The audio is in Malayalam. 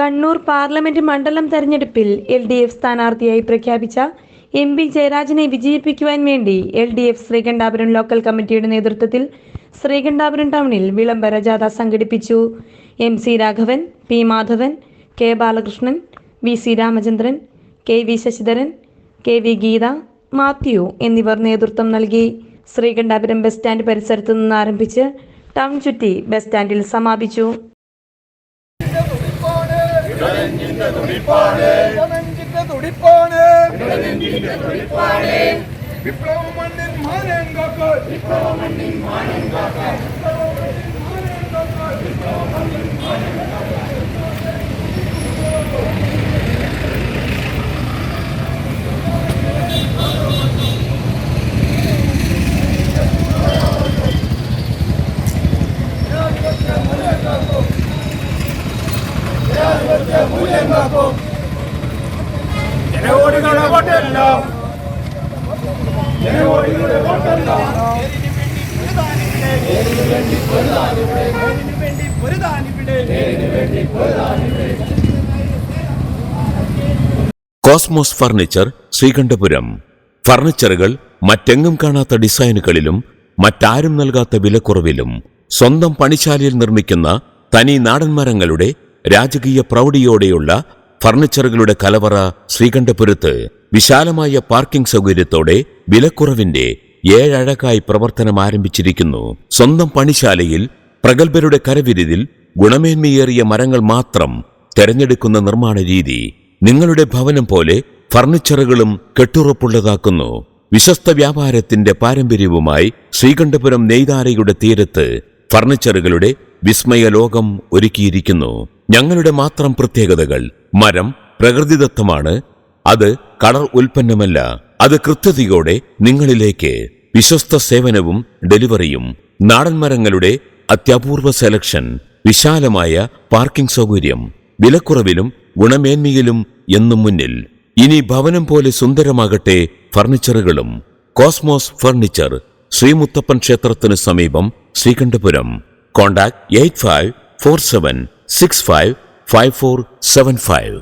കണ്ണൂർ പാർലമെന്റ് മണ്ഡലം തെരഞ്ഞെടുപ്പിൽ എൽ ഡി എഫ് സ്ഥാനാർത്ഥിയായി പ്രഖ്യാപിച്ച എം പി ജയരാജനെ വിജയിപ്പിക്കുവാൻ വേണ്ടി L D F Sreekandapuram local കമ്മിറ്റിയുടെ നേതൃത്വത്തിൽ ശ്രീകണ്ഠാപുരം ടൗണിൽ വിളംബര ജാഥ സംഘടിപ്പിച്ചു. M C Raghavan P Madhavan K Balakrishnan V C Ramachandran K V Sasidharan K V Geetha Mathew എന്നിവർ നേതൃത്വം നൽകി. ശ്രീകണ്ഠാപുരം ബസ് സ്റ്റാൻഡ് പരിസരത്ത് നിന്ന് ആരംഭിച്ച് ടൗൺ ചുറ്റി ബസ് സ്റ്റാൻഡിൽ സമാപിച്ചു. நெஞ்சின்ற துடிப்பானே நெஞ்சின்ற துடிப்பானே நெஞ்சின்ற துடிப்பானே விப்ளவ மண்ணின் மானங்காக்க. விப்ளவ மண்ணின் மானங்காக்க. Cosmos furniture Sreekandapuram. ഫർണിച്ചറുകൾ മറ്റെങ്ങും കാണാത്ത ഡിസൈനുകളിലും മറ്റാരും നൽകാത്ത വിലക്കുറവിലും സ്വന്തം പണിശാലയിൽ നിർമ്മിക്കുന്ന തനി നാടൻ മരങ്ങളുടെ രാജകീയ പ്രൗഢിയോടെയുള്ള ഫർണിച്ചറുകളുടെ കലവറ ശ്രീകണ്ഠപുരത്ത് വിശാലമായ പാർക്കിംഗ് സൗകര്യത്തോടെ വിലക്കുറവിന്റെ ഏഴഴകായി പ്രവർത്തനം ആരംഭിച്ചിരിക്കുന്നു. സ്വന്തം പണിശാലയിൽ പ്രഗത്ഭരുടെ കരവിരുതിൽ ഗുണമേന്മയേറിയ മരങ്ങൾ മാത്രം തെരഞ്ഞെടുക്കുന്ന നിർമ്മാണ രീതി നിങ്ങളുടെ ഭവനം പോലെ ഫർണിച്ചറുകളും കെട്ടുറപ്പുള്ളതാക്കുന്നു. വിശ്വസ്ത വ്യാപാരത്തിന്റെ പാരമ്പര്യവുമായി ശ്രീകണ്ഠപുരം നെയ്താരയുടെ തീരത്ത് ഫർണിച്ചറുകളുടെ വിസ്മയ ലോകം ഒരുക്കിയിരിക്കുന്നു. ഞങ്ങളുടെ മാത്രം പ്രത്യേകതകൾ മരം പ്രകൃതിദത്തമാണ് അത് കളർ ഉൽപ്പന്നമല്ല അത് കൃത്യതയോടെ നിങ്ങളിലേക്ക് വിശ്വസ്ത സേവനവും ഡെലിവറിയും നാടൻ മരങ്ങളുടെ അത്യപൂർവ സെലക്ഷൻ വിശാലമായ പാർക്കിംഗ് സൗകര്യം വിലക്കുറവിലും ഗുണമേന്മയിലും എന്നും മുന്നിൽ. ഇനി ഭവനം പോലെ സുന്ദരമാകട്ടെ ഫർണിച്ചറുകളും. കോസ്മോസ് ഫർണിച്ചർ ശ്രീമുത്തപ്പൻ ക്ഷേത്രത്തിന് സമീപം Sreekandapuram. Contact eight five four seven six five five four seven five